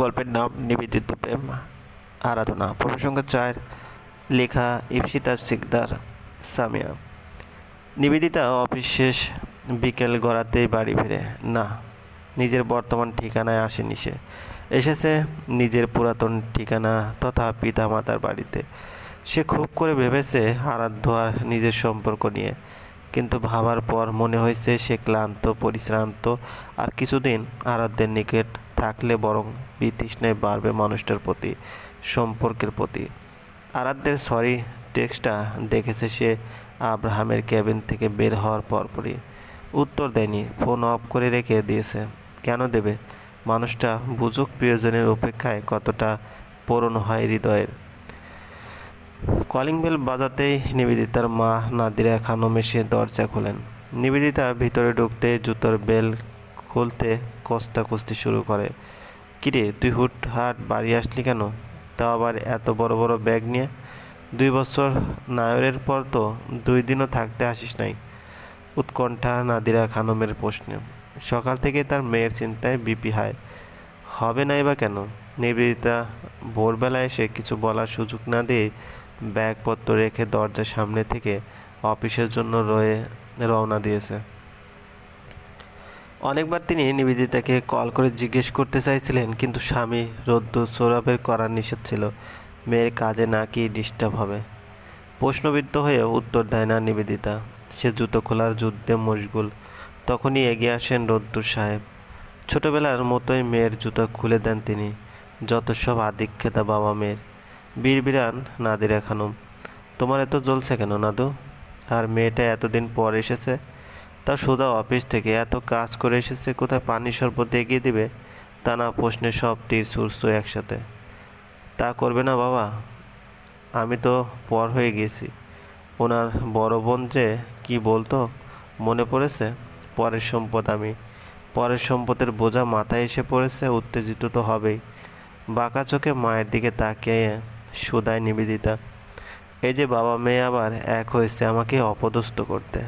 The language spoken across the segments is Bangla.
গল্পের নাম নিবেদিত প্রেম, আরাধনা। প্রসঙ্গ চার লেখা ইপসিতা সিকদার সামিয়া। নিবেদিতা অফিস শেষ, বিকেল গড়াতেই বাড়ি ফিরে। না, নিজের বর্তমান ঠিকানায় আসেনি সে। এসেছে নিজের পুরাতন ঠিকানা তথা পিতামাতার বাড়িতে। সে খুব করে ভেবেছে আরাধ্য আর নিজের সম্পর্ক নিয়ে। কিন্তু ভাবার পর মনে হয়েছে সে ক্লান্ত, পরিশ্রান্ত আর কিছুদিন আরাধ্যের নিকট থাকলে বরং বিতৃষ্ণায় বাড়বে মানুষটার প্রতি, সম্পর্কের প্রতি। আরাধ্যের সরি টেক্সটটা দেখেছে সে আব্রাহামের ক্যাবিন থেকে বের হওয়ার পরপরই। উত্তর দেয়নি ফোন অফ করে রেখে দিয়েছে। কেন দেবে? মানুষটা বুঝুক প্রিয়জনের অপেক্ষায় কতটা পূরণ হয় হৃদয়ের। কলিং বেল বাজাতেই নিবেদিতার মা নাদিরা খানম এসে দরজা খোলেন। নিবেদিতা ভিতরে ঢুকতে জুতোর বেল খুলতে কস্তা কুস্তি শুরু করে। কিরে, তুই হুট হাট বাড়ি আসলি কেন? তাও আবার এত বড় বড় ব্যাগ নিয়ে? দুই বছর নায়রের পর তো দুই দিনও থাকতে আসিস নাই। উৎকণ্ঠা নাদিরা খানমের প্রশ্নে। সকাল থেকে তার মেয়ের চিন্তায় বিপি হায়। হবে নাই বা কেন? নিবেদিতা ভোরবেলা এসে কিছু বলার সুযোগ না দিয়ে ব্যাগপত্র রেখে দরজার সামনে থেকে অফিসের জন্য রয়ে রওনা দিয়েছে। অনেকবার তিনি নিবেদিতাকে কল করে জিজ্ঞেস করতে চাইছিলেন, কিন্তু স্বামী রোদ্দুর সৌরভের করার নিষেধ ছিল। মেয়ের কাজে নাকি ডিস্টার্ব হবে? প্রশ্নবিদ্ধ হয়ে উত্তর দেয় না নিবেদিতা। সে জুতো খোলার যুদ্ধে মশগুল। তখনই এগিয়ে আসেন রোদ্দুর সাহেব। ছোটবেলার মতোই মেয়ের জুতো খুলে দেন তিনি, যত সব আদিক্ষেতা বাবা মেয়ের। বীরবিরান নাদিরা খানম, তোমার এত জ্বলছে কেন নাদু? আর মেয়েটা এতদিন পর এসেছে, তা সুদা অফিস থেকে এত কাজ করে এসেছে, কোথায় পানি শরবত এগিয়ে দিবে তা না প্রশ্নে সব তীর সুরসু একসাথে, তা করবে না বাবা। আমি তো পর হয়ে গেছি ওনার বড় বোন যে, কি বলতো? মনে পড়েছে? পরের সম্পদ আমি, পরের সম্পদের বোঝা মাথায় এসে পড়েছে, উত্তেজিত তো হবেই। বাঁকা চোখে মায়ের দিকে তাকিয়ে সুদায় নিবেদিতা। এই যে বাবা মেয়ে আবার এক হয়েছে আমাকে অপদস্থ করতে।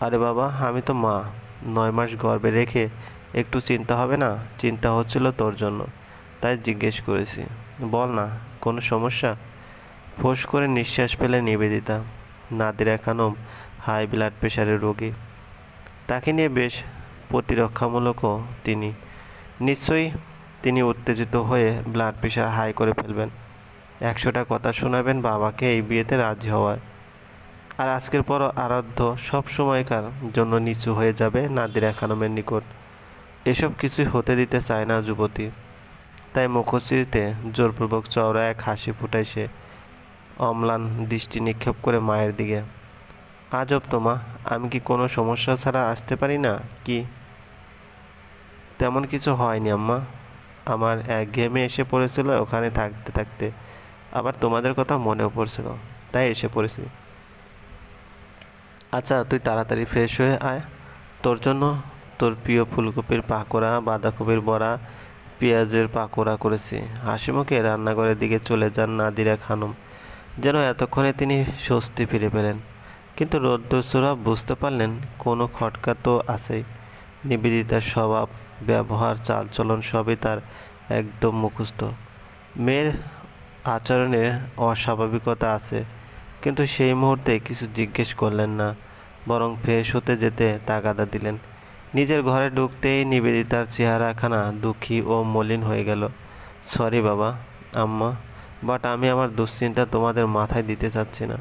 আরে বাবা, আমি তো মা। নয় মাস গর্বে রেখে একটু চিন্তা হবে না? চিন্তা হচ্ছিল তোর জন্য। তাই জিজ্ঞেস করেছি। বল না, কোনো সমস্যা? ফোঁস করে নিঃশ্বাস ফেলে নিবেদিতা। নাদিরা খানম হাই ব্লাড প্রেশারের রোগী। তাকে নিয়ে বেশ প্রতিরক্ষামূলকও তিনি। নিশ্চয়ই তিনি উত্তেজিত হয়ে ব্লাড প্রেশার হাই করে ফেলবেন। একশোটা কথা শোনাবেন বাবাকে এই বিয়েতে রাজি হওয়ায়। আর আজকের পর আরাধ্য সব সময়কার জন্য নিচু হয়ে যাবে নাদিরা খানমের নিকট। এসব কিছুই হতে দিতে চায় না যুবতী। তাই মুখশ্রীতে জোরপূর্বক চওড়া এক হাসি ফুটায় সে অম্লান দৃষ্টি নিক্ষেপ করে মায়ের দিকে। আজব তোমা, আমি কি কোনো সমস্যা ছাড়া আসতে পারি না, কি? তেমন কিছু হয়নি আম্মা। আমার এক ঘেমে এসে পড়েছিল ওখানে থাকতে থাকতে। আবার তোমাদের কথা মনেও পড়ছিল তাই এসে পড়েছি। আচ্ছা তুই তাড়াতাড়ি ফ্রেশ হয়ে আয়। তোর জন্য তোর প্রিয় ফুলকপির পাকোড়া, বাঁধাকপির বড়া, পেঁয়াজের পাকোড়া করেছি। হাসি মুখে রান্নাঘরের দিকে চলে যান নাদিরা খানম, যেন এতক্ষণে তিনি স্বস্তি ফিরে পেলেন। কিন্তু রৌদ্রসুরা বুঝতে পারলেন, কোনো খটকা তো আছেই। নিবেদিতার স্বভাব, ব্যবহার, চালচলন সবই তার একদম মুখস্থ। মেয়ের আচরণে অস্বাভাবিকতা আছে। কিন্তু সেই মুহূর্তে কিছু জিজ্ঞেস করলেন না, বরং ফ্রেশ হতে যেতে তাগাদা দিলেন। নিজের ঘরে ঢুকতেই নিবেদিতার চেহারাখানা দুঃখী ও মলিন হয়ে গেল। সরি বাবা, আম্মা, বাট আমি আমার দুশ্চিন্তা তোমাদের মাথায় দিতে চাচ্ছি না।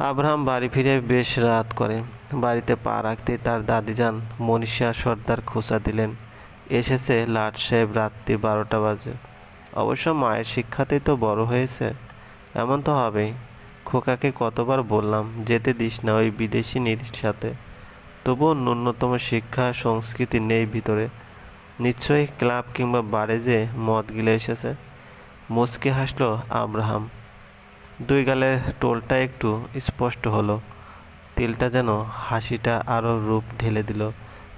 আব্রাহাম বাড়ি ফিরে বেশ রাত করে। বাড়িতে পা রাখতেই তার দাদিজান মনীষা সর্দার খোঁচা দিলেন। এসেছে লাট সাহেব রাত্রি বারোটা বাজে। অবশ্য মায়ের শিক্ষাতেই তো বড় হয়েছে। এমন তো হবেই। খোকাকে কতবার বললাম, যেতে দিস না ওই বিদেশি বিদেশিনীর সাথে। তবুও ন্যূনতম শিক্ষা সংস্কৃতি নেই ভিতরে। নিশ্চয়ই ক্লাব কিংবা বারে যে মদ গিলে এসেছে। মুচকে হাসলো আব্রাহাম। দুই গালের টোলটা একটু স্পষ্ট হলো। তিলটা যেন হাসিটা আরও রূপ ঢেলে দিল।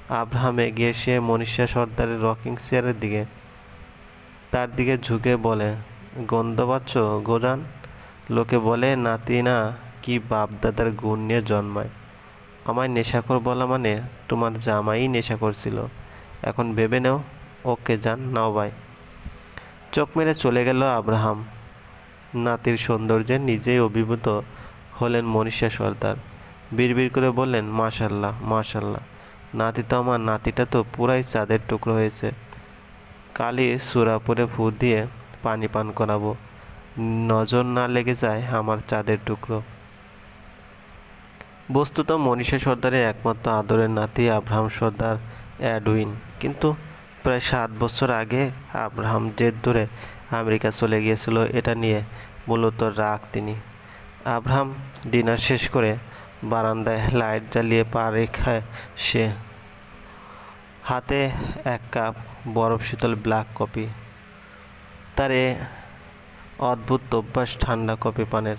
আব্রাহাম এগিয়ে সে মনীষা সর্দারের রকিং চেয়ারের দিকে তার দিকে ঝুঁকে বলে, গন্ধ পাচ্ছ গোজান? লোকে বলে, নাতি না, কি বাপ দাদার গুণ নিয়ে জন্মায়। আমায় নেশাখোর বলা মানে তোমার জামাই নেশা করছিল। এখন ভেবে নেও, ওকে যান নাও ভাই। চোখ মেরে চলে গেল আব্রাহাম। নাতির সৌন্দর্যে নিজেই অভিভূত হলেন মনীষা সর্দার। বিড়বিড় করে বললেন, মাশাল্লাহ মাশাল্লাহ, নাতি তো আমার নাতিটা তো পুরাই চাঁদের টুকরো হয়েছে। কালি সুরা পরে ফু দিয়ে পানি পান করাবো। নজর না লেগে যায় আমার চাঁদের টুকরো। বস্তুত মনীষা সর্দারের একমাত্র আদরের নাতি আব্রাহাম সর্দার অ্যাডউইন কিন্তু প্রায় সাত বছর আগে আব্রাহাম জেদ ধরে আমেরিকা চলে গিয়েছিল, এটা নিয়ে মূলত রাগ তিনি। আব্রাহাম ডিনার শেষ করে বারান্দায় লাইট জ্বালিয়ে পা রেখায় সে হাতে এক কাপ বরফ শীতল ব্ল্যাক কফি তার এ অদ্ভুত অভ্যাস ঠান্ডা কফি পানের।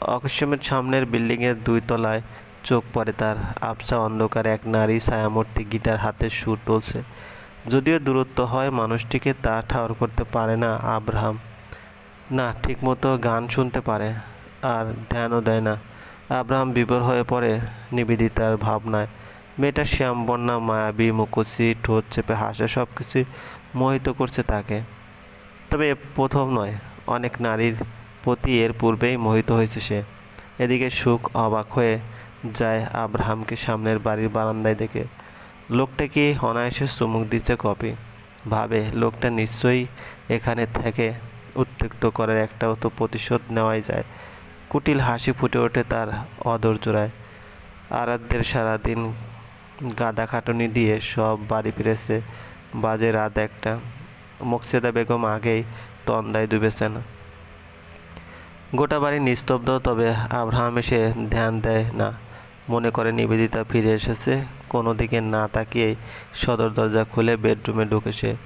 অকস্মাৎ সামনের বিল্ডিংয়ের দুই তলায় চোখ পড়ে তার। আবসা অন্ধকার এক নারী ছায়ামূর্তি গিটার হাতে সুর তুলছে। যদিও দূরত্ব হয়, মানুষটিকে তা ঠাওর করতে পারে না আব্রাহাম। না, ঠিকমতো গান শুনতে পারে, আর ধ্যানও দেয় না। আব্রাহাম বিভোর হয়ে পড়ে নিবেদিতার ভাবনায়। মেয়েটার শ্যামবর্ণা মায়াবী মুখোশি ঠোঁট চেপে হাসা সব কিছু মোহিত করছে তাকে। তবে প্রথম নয়, অনেক নারীর প্রতি এর পূর্বেই মোহিত হয়েছে সে। এদিকে সুখ অবাক হয়ে যায় আব্রাহামকে সামনের বাড়ির বারান্দায় দেখে। লোকটাকে অনায়াসে চুমুক দিচ্ছে কপি? ভাবে, লোকটা নিশ্চয়ই এখানে থেকে উত্ত্যক্ত করার একটাও তো প্রতিশোধ নেওয়াই যায়। কুটিল হাসি ফুটে ওঠে তার অদর জোড়ায় আরাধ্যের সারাদিন গাদা খাটুনি দিয়ে সব বাড়ি ফিরেছে। বাজে রাত একটা। মুকসেদা বেগম আগেই তন্দায় ডুবেছেন। গোটা বাড়ি নিস্তব্ধ, তবে আব্রাহাম এসে ধ্যান দেয় না। মনে করে নিবেদিতা ফিরে এসেছে। কোনো দিকে না তাকিয়েই সদর দরজা খুলে বেডরুমে ঢুকে সে।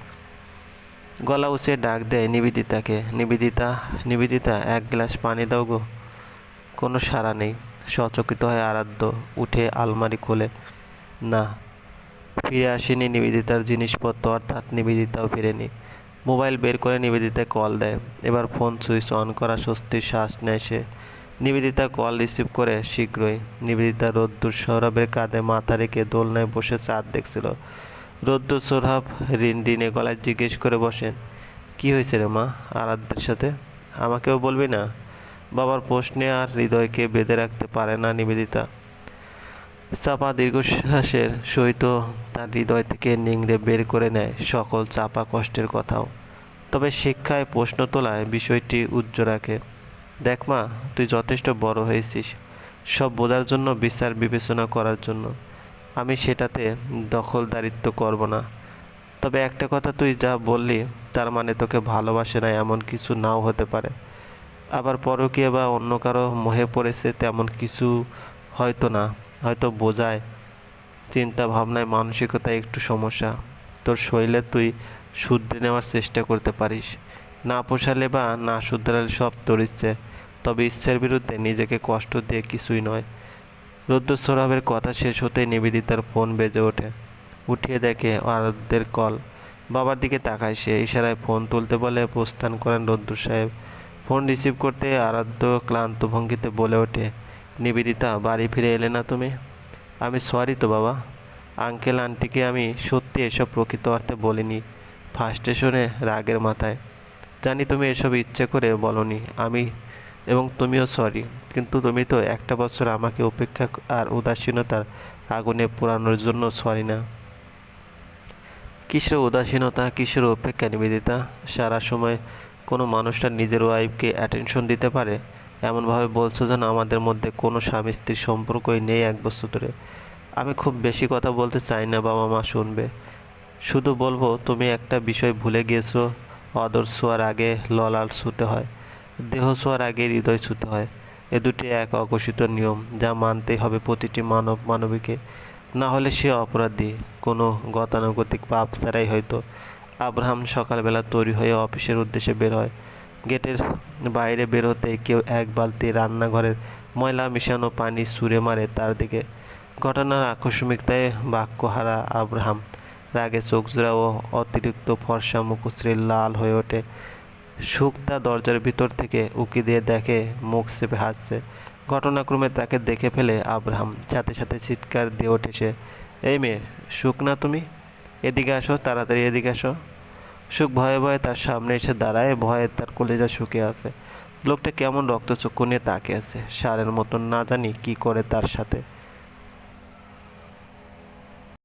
গলা উঁচিয়ে ডাক দেয় নিবেদিতাকে। নিবেদিতা নিবেদিতা, এক গ্লাস পানি দাও গো। কোনো সাড়া নেই। সচকিত হয় আরাধ্য উঠে আলমারি খোলে। না, ফিরে আসেনি নিবেদিতার জিনিসপত্র, অর্থাৎ নিবেদিতাও ফেরেনি। মোবাইল বের করে নিবেদিতা কল দেয়। এবার ফোন সুইচ অন করা স্বস্তির শ্বাস নেয় সে। নিবেদিতা কল রিসিভ করে শীঘ্রই। নিবেদিতা রোদ্দুর সৌরভের কাঁধে মাথা রেখে দোলনায় বসে চাঁদ দেখছিল। রোদ্দুর সৌরভ রিনডিনে গলায় জিজ্ঞেস করে বসেন কি হয়েছে রে মা আরাধ্যের সাথে? আমাকেও বলবি না? বাবার প্রশ্নে আর হৃদয়কে বেঁধে রাখতে পারে না নিবেদিতা। চাপা দীর্ঘশ্বাসের সহিত তার হৃদয় থেকে নিংড়ে বের করে নেয় সকল চাপা কষ্টের কথাও। তবে শিক্ষায় প্রশ্ন তোলায় বিষয়টি উজ্জ্ব রাখে। দেখ মা, তুই যথেষ্ট বড় হয়েছিস। সব বোঝার জন্য বিচার বিবেচনা করার জন্য। আমি সেটাতে দখলদারিত্ব করব না। তবে একটা কথা তুই যা বললি, তার মানে তোকে ভালোবাসে না এমন কিছু নাও হতে পারে। আবার পরকীয় বা অন্য কারও মোহে পড়েছে তেমন কিছু হয়তো না, হয়তো বোঝায়। চিন্তা ভাবনায় মানসিকতায় একটু সমস্যা। তোর শরীরে তুই শুদ্ধে নেওয়ার চেষ্টা করতে পারিস। না পোষালে বা না শুধরালে সব তোর ইচ্ছে। তবে ইচ্ছের বিরুদ্ধে নিজেকে কষ্ট দিয়ে কিছুই নয়। রুদ্র সৌরভের কথা শেষ হতেই নিবেদিতার ফোন বেজে ওঠে। উঠিয়ে দেখে আরাধ্যের কল। বাবার দিকে তাকায় সে, ইশারায় ফোন তুলতে বলে প্রস্থান করেন রুদ্র সাহেব। ফোন রিসিভ করতে আরাধ্য ক্লান্ত ভঙ্গিতে বলে ওঠে, নিবেদিতা, বাড়ি ফিরে এলে না তুমি? আমি সরি তো বাবা। আঙ্কেল আন্টিকে আমি সত্যি এসব প্রকৃত অর্থে বলিনি ফার্স্টেশনে রাগের মাথায়। জানি তুমি এসব ইচ্ছে করে বলনি, আমি এবং তুমিও সরি, কিন্তু তুমি তো একটা বছর আমাকে উপেক্ষা আর উদাসীনতার আগুনে পোড়ানোর জন্য সরি না। কিসের উদাসীনতা, কিসের উপেক্ষা নিবেদিতা? সারা সময় কোনো মানুষটা নিজের ওয়াইফকে অ্যাটেনশন দিতে পারে? এমনভাবে বলছো যেন আমাদের মধ্যে কোনো স্বামী স্ত্রীর সম্পর্কই নেই এক বছর ধরে। আমি খুব বেশি কথা বলতে চাই না, বাবা মা শুনবে। শুধু বলব, তুমি একটা বিষয় ভুলে গিয়েছো, অদর ছোঁয়ার আগে ললাল ছুতে হয়। দেহ ছোঁয়ার আগে হৃদয় ছুতে হয়। এ দুটি এক অঘোষিত নিয়ম যা মানতেই হবে প্রতিটি মানব মানবীকে। না হলে সে অপরাধী, কোনো গতানুগতিক পাপ ছাড়াই হয়তো আব্রাহাম সকালবেলা তৈরি হয়ে অফিসের উদ্দেশ্যে বের হয়। গেটের বাইরে বের হতে কেউ এক বালতি রান্নাঘরের ময়লা মিশানো পানি সুরে মারে তার দিকে। ঘটনার আকস্মিকতায় বাক্যহারা আব্রাহাম রাগে চোখজোড়া ও অতিরিক্ত ফর্সা মুখশ্রী লাল হয়ে ওঠে। সুক্তা দরজার ভিতর থেকে উকি দিয়ে দেখে মুখ চেপে হাসছে। ঘটনাক্রমে তাকে দেখে ফেলে আব্রাহাম। সাথে সাথে চিৎকার দিয়ে ওঠে সে। এই মেয়ে সুখ না তুমি? এদিকে আসো, তাড়াতাড়ি এদিকে আসো। সুখ ভয়ে ভয়ে তার সামনে এসে দাঁড়ায়, ভয়ে তার কলেজা শুকে আছে। লোকটা কেমন রক্তচক্ষু নিয়ে তাকে আছে, সারের মতন না জানি কি করে তার সাথে।